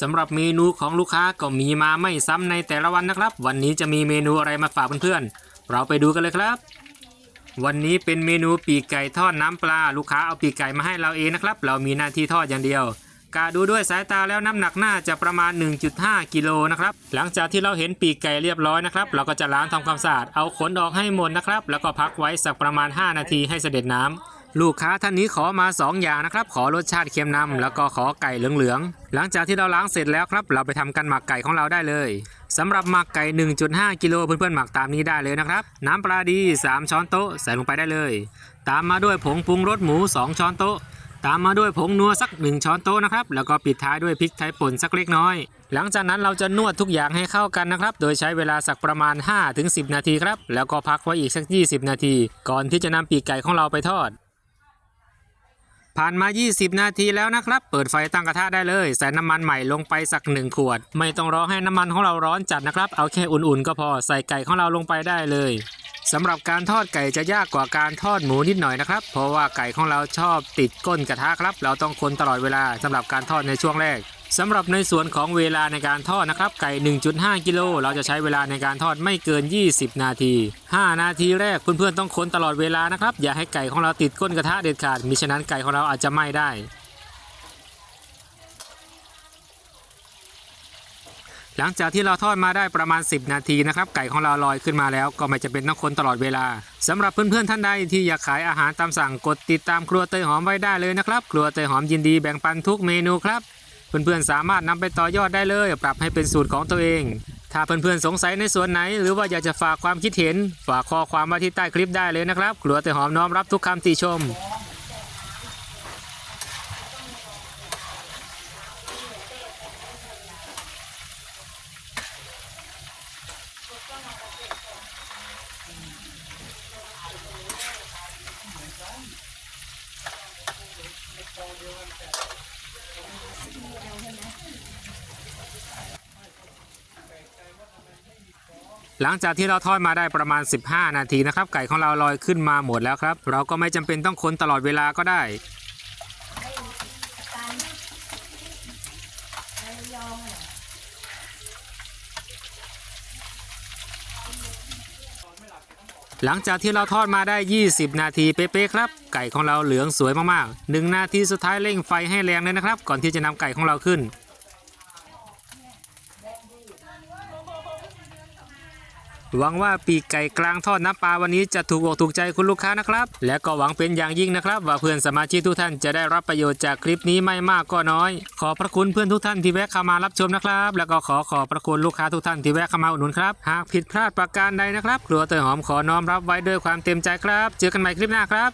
สำหรับเมนูของลูกค้าก็มีมาไม่ซ้ำในแต่ละวันนะครับ วันนี้จะมีเมนูอะไรมาฝากเพื่อนๆ เราไปดูกันเลยครับ วันนี้เป็นเมนูปีกไก่ทอดน้ำปลา ลูกค้าเอาปีกไก่มาให้เราเองนะครับ เรามีหน้าที่ทอดอย่างเดียว กาดูด้วยสายตาแล้วน้ำหนักน่าจะประมาณ 1.5 กิโลนะครับ หลังจากที่เราเห็นปีกไก่เรียบร้อยนะครับ เราก็จะล้างทำความสะอาด เอาขนออกให้หมดนะครับ แล้วก็พักไว้สักประมาณ 5 นาทีให้เสด็จน้ำลูกค้าท่านนี้ขอมา 2 อย่างนะครับ ขอรสชาติเค็มนำแล้วก็ขอไก่เหลืองๆ หลังจากที่เราล้างเสร็จแล้วครับ เราไปทำการหมักไก่ของเราได้เลยสำหรับหมักไก่ 1.5 กิโลเพื่อนๆหมักตามนี้ได้เลยนะครับ น้ำปลาดี 3 ช้อนโต๊ะใส่ลงไปได้เลย ตามมาด้วยผงปรุงรสหมู 2 ช้อนโต๊ะ ตามมาด้วยผงนัวสัก 1 ช้อนโต๊ะนะครับ แล้วก็ปิดท้ายด้วยพริกไทยป่นสักเล็กน้อย หลังจากนั้นเราจะนวดทุกอย่างให้เข้ากันนะครับ โดยใช้เวลาสักประมาณ 5-10 นาทีครับ แล้วก็พักไว้อีกสัก 20 นาที ก่อนที่จะนำปีกไก่ของเราไปทอด ผ่านมา 20 นาทีแล้วนะครับ เปิดไฟตั้งกระทะได้เลย ใส่น้ำมันใหม่ลงไปสักหนึ่งขวด ไม่ต้องรอให้น้ำมันของเราร้อนจัดนะครับ เอาแค่อุ่นๆ ก็พอ ใส่ไก่ของเราลงไปได้เลย สำหรับการทอดไก่จะยากกว่าการทอดหมูนิดหน่อยนะครับ เพราะว่าไก่ของเราชอบติดก้นกระทะครับ เราต้องคนตลอดเวลาสำหรับการทอดในช่วงแรกสำหรับในส่วนของเวลาในการทอดนะครับ ไก่ 1.5 กิโลเราจะใช้เวลาในการทอดไม่เกิน 20 นาที 5 นาทีแรกเพื่อนๆต้องคนตลอดเวลานะครับ อย่าให้ไก่ของเราติดก้นกระทะเด็ดขาดมิฉะนั้นไก่ของเราอาจจะไหม้ได้ หลังจากที่เราทอดมาได้ประมาณ 10 นาทีนะครับ ไก่ของเราลอยขึ้นมาแล้วก็ไม่จะเป็นต้องคนตลอดเวลาสำหรับเพื่อนๆท่านใดที่อยากขายอาหารตามสั่งกดติดตามครัวเตยหอมไว้ได้เลยนะครับ ครัวเตยหอมยินดีแบ่งปันทุกเมนูครับ เพื่อนๆสามารถนำไปต่อยอดได้เลย ปรับให้เป็นสูตรของตัวเอง ถ้าเพื่อนๆสงสัยในส่วนไหน หรือว่าอยากจะฝากความคิดเห็น ฝากข้อความมาที่ใต้คลิปได้เลยนะครับ ครัวเตยหอมน้อมรับทุกคำติชม หลังจากที่เราทอดมาได้ประมาณ 15 นาทีนะครับ ไก่ของเราลอยขึ้นมาหมดแล้วครับ เราก็ไม่จำเป็นต้องคนตลอดเวลาก็ได้ หลังจากที่เราทอดมาได้ 20 นาทีเป๊ะๆครับ ไก่ของเราเหลืองสวยมากๆ1นาทีสุดท้ายเร่งไฟให้แรงเลยนะครับ ก่อนที่จะนำไก่ของเราขึ้น หวังว่าปีกไก่กลางทอดน้ำปลาวันนี้จะถูกอกถูกใจคุณลูกค้านะครับ และก็หวังเป็นอย่างยิ่งนะครับ ว่าเพื่อนสมาชิกทุกท่านจะได้รับประโยชน์จากคลิปนี้ไม่มากก็น้อย ขอพระคุณเพื่อนทุกท่านที่แวะเข้ามารับชมนะครับ แล้วก็ขอขอบพระคุณลูกค้าทุกท่านที่แวะเข้ามาอุดหนุนครับ หากผิดพลาดประการใดนะครับ ครัวเตยหอมขอน้อมรับไว้ด้วยความเต็มใจครับ เจอกันใหม่คลิปหน้าครับ